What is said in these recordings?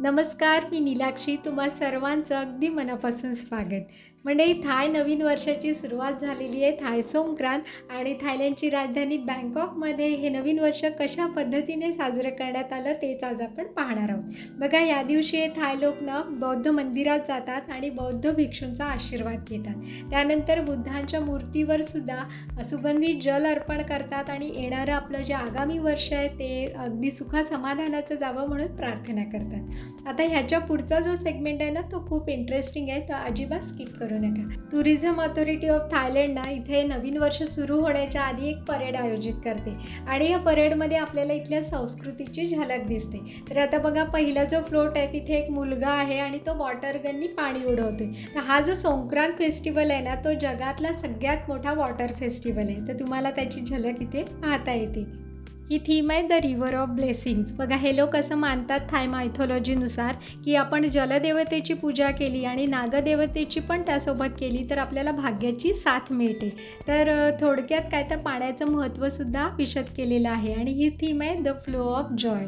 नमस्कार मी नीलाक्षी. तुम्हा सर्वांचं अगदी मनापासून स्वागत. म्हणजे थाय नवीन वर्षाची सुरुवात झालेली आहे थाय संक्रांत आणि थायलंडची राजधानी बँकॉकमध्ये. हे नवीन वर्ष कशा पद्धतीने साजरं करण्यात आलं तेच आज आपण पाहणार आहोत. बघा या दिवशी थाय लोक ना बौद्ध मंदिरात जातात आणि बौद्ध भिक्षूंचा आशीर्वाद घेतात. त्यानंतर बुद्धांच्या मूर्तीवर सुद्धा सुगंधित जल अर्पण करतात आणि येणारं आपलं जे आगामी वर्ष आहे ते अगदी सुखा समाधानाचं जावं म्हणून प्रार्थना करतात. आता ह्याच्या पुढचा जो सेगमेंट आहे ना तो खूप इंटरेस्टिंग आहे. तर अजिबात स्किप करू नका. टुरिझम ऑथॉरिटी ऑफ थायलंड ना इथे नवीन वर्ष सुरू होण्याच्या आधी एक परेड आयोजित करते. आणि या परेडमध्ये आपल्याला इथल्या संस्कृतीची झलक दिसते. तर आता बघा पहिला जो फ्लोट आहे तिथे एक मुलगा आहे आणि तो वॉटर गननी पाणी उडवते तर हा जो संक्रांत फेस्टिवल आहे ना तो जगातला सगळ्यात मोठा वॉटर फेस्टिवल आहे. तर तुम्हाला त्याची झलक इथे पाहता येते. ही थीम आहे द रिव्हर ऑफ ब्लेसिंग्स. बघा हे लोक असं मानतात थाय मायथॉलॉजीनुसार की आपण जलदेवतेची पूजा केली आणि नागदेवतेची पण त्यासोबत केली तर आपल्याला भाग्याची साथ मिळते. तर थोडक्यात काय तर पाण्याचं महत्त्वसुद्धा विशद केलेलं आहे आणि ही थीम आहे द फ्लो ऑफ जॉय.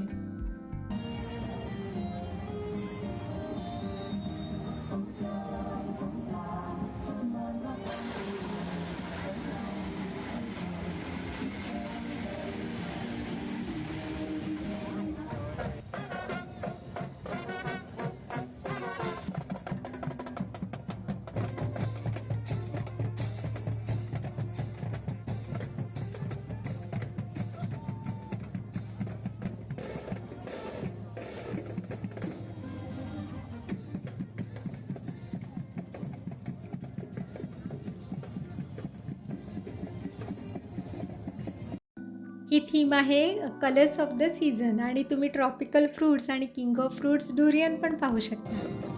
ही थीम आहे कलर्स ऑफ द सीझन आणि तुम्ही ट्रॉपिकल फ्रूट्स आणि किंग ऑफ फ्रूट्स डुरियन पण पाहू शकता.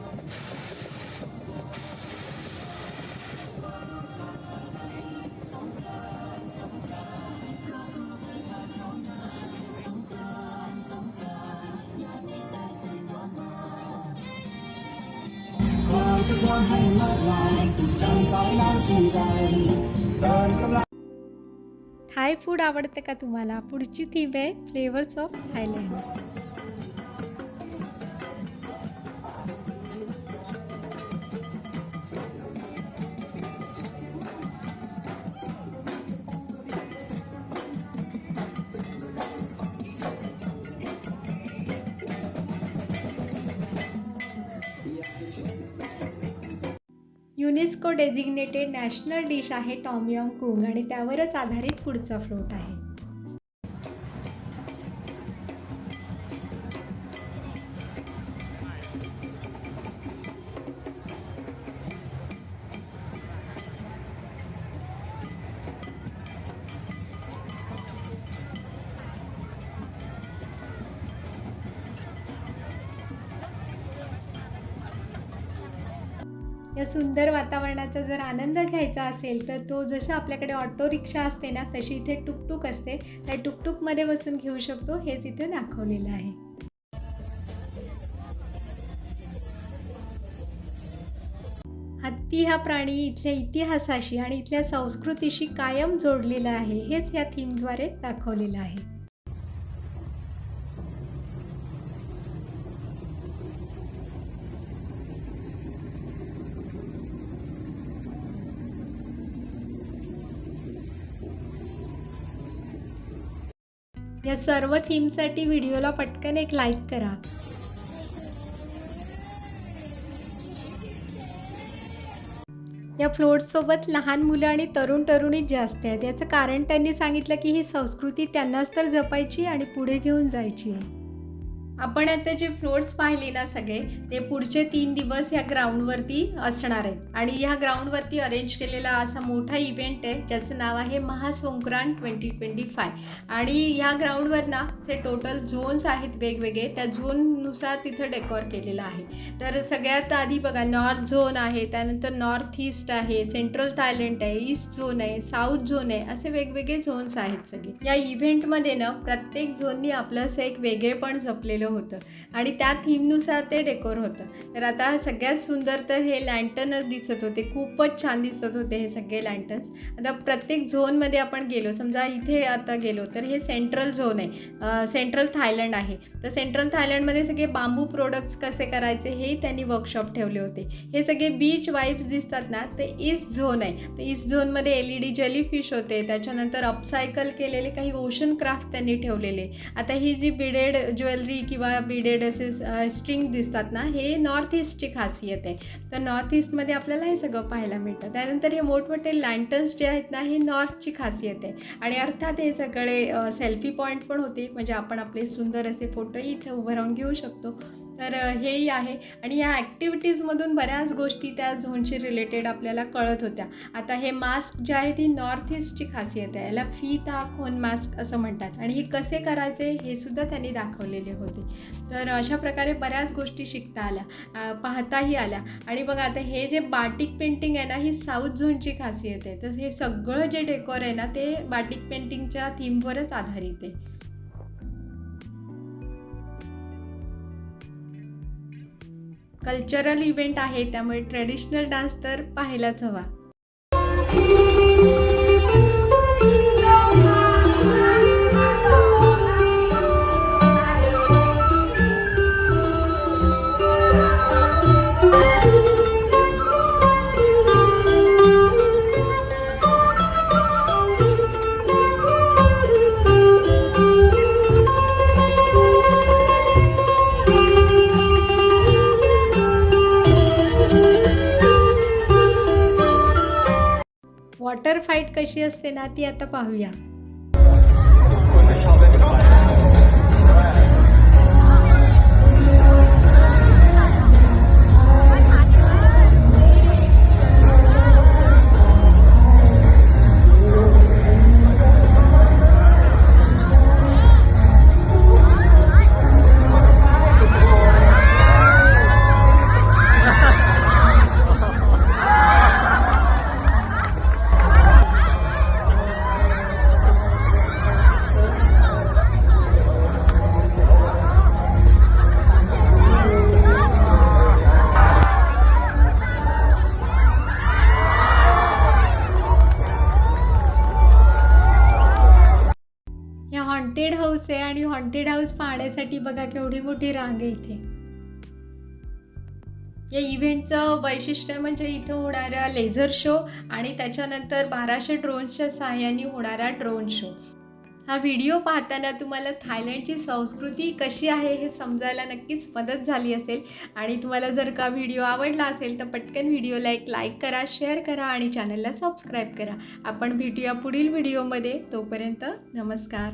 थाय फूड आवडते का तुम्हाला? पुढची थीम आहे flavours of Thailand UNESCO designated national dish आहे टॉमयम कुंग आणि त्यावरच आधारित पुढचा फ्लोट आहे. या सुंदर वातावरणाचा जर आनंद घ्यायचा असेल तर तो जसं आपल्याकडे ऑटो रिक्षा असते ना तशी इथे टुकटुक असते. त्या टुकटुकमध्ये बसून घेऊ शकतो. हेच इथे दाखवलेलं आहे. हत्ती हा प्राणी इथल्या इतिहासाशी आणि इथल्या संस्कृतीशी कायम जोडलेला आहे. हेच या थीमद्वारे दाखवलेलं आहे. या सर्व थीमसाठी व्हिडिओला पटकन एक लाईक करा. या फ्लोटसोबत लहान मुलं आणि तरुण तरुणीच जास्त आहेत. याचं कारण त्यांनी सांगितलं की ही संस्कृती त्यांनाच तर जपायची आणि पुढे घेऊन जायची आहे. आपण आता जे फ्लोट्स पाहिले ना सगळे ते पुढचे तीन दिवस ह्या ग्राउंडवरती असणार आहेत. आणि ह्या ग्राउंडवरती अरेंज केलेला असा मोठा इव्हेंट आहे ज्याचं नाव आहे महासंक्रांत ट्वेंटी ट्वेंटी फाय आणि ह्या ग्राउंडवर ना जे टोटल झोन्स आहेत वेगवेगळे त्या झोननुसार तिथं डेकोर केलेलं आहे. तर सगळ्यात आधी बघा नॉर्थ झोन आहे त्यानंतर नॉर्थ ईस्ट आहे सेंट्रल थायलंड आहे ईस्ट झोन आहे साऊथ झोन आहे असे वेगवेगळे झोन्स आहेत सगळे. या इव्हेंटमध्ये ना प्रत्येक झोननी आपलं असं एक वेगळेपण जपलेलं होतं. आणि त्या थीमनुसार ते डेकोर होतं. तर आता सगळ्यात सुंदर तर हे लँटनच दिसत होते. खूपच छान दिसत होते हे सगळे लँटन्स आता प्रत्येक झोनमध्ये आपण गेलो समजा इथे आता गेलो तर हे सेंट्रल झोन आहे. सेंट्रल थायलंड आहे. तर सेंट्रल थायलंडमध्ये सगळे बांबू प्रोडक्ट्स कसे करायचे हे त्यांनी वर्कशॉप ठेवले होते. हे सगळे बीच वाईब्स दिसतात ना ते ईस्ट झोन आहे. तर ईस्ट झोनमध्ये एल ई डी जेलीफिश होते. त्याच्यानंतर अपसायकल केलेले काही ओशन क्राफ्ट त्यांनी ठेवलेले. आता ही जी बिडेड ज्वेलरी किंवा बिडेड असे स्ट्रिंग दिसतात ना हे नॉर्थ ईस्टची खासियत आहे. तर नॉर्थ ईस्टमध्ये आपल्याला हे सगळं पाहायला मिळतं. त्यानंतर हे मोठमोठे लँटन्स जे आहेत ना हे नॉर्थची खासियत आहे. आणि अर्थात हे सगळे सेल्फी पॉईंट पण होते. म्हणजे आपण आपले सुंदर असे फोटोही इथे उभं राहून घेऊ शकतो. तर हेही आहे. आणि या ॲक्टिव्हिटीजमधून बऱ्याच गोष्टी त्या झोनशी रिलेटेड आपल्याला कळत होत्या. आता हे मास्क जे आहे ती नॉर्थ ईस्टची खासियत आहे. याला फी ता खोन मास्क असं म्हणतात. आणि हे कसे करायचे हे सुद्धा त्यांनी दाखवलेले होते. तर अशा प्रकारे बऱ्याच गोष्टी शिकता आल्या पाहताही आल्या. आणि बघा आता हे जे बाटिक पेंटिंग आहे ना ही साऊथ झोनची खासियत आहे. तर हे सगळं जे डेकोर आहे ना ते बाटिक पेंटिंगच्या थीमवरच आधारित आहे. कल्चरल इव्हेंट आहे त्यामुळे ट्रेडिशनल डान्स तर पाहायलाच हवा. फाईट कशी असते ना ती आता पाहूया. हाऊस बघा केवढी मोठी रांग आहे इथे. या इव्हेंटचं वैशिष्ट्य म्हणजे इथं होणारा लेझर शो आणि त्याच्यानंतर बाराशे ड्रोन्सच्या सहाय्याने होणारा ड्रोन शो हा व्हिडिओ पाहताना तुम्हाला थायलंडची संस्कृती कशी आहे हे समजायला नक्कीच मदत झाली असेल. आणि तुम्हाला जर का व्हिडिओ आवडला असेल तर पटकन व्हिडिओला एक लाईक करा शेअर करा आणि चॅनलला सबस्क्राईब करा. आपण भेटूया पुढील व्हिडिओमध्ये तोपर्यंत नमस्कार.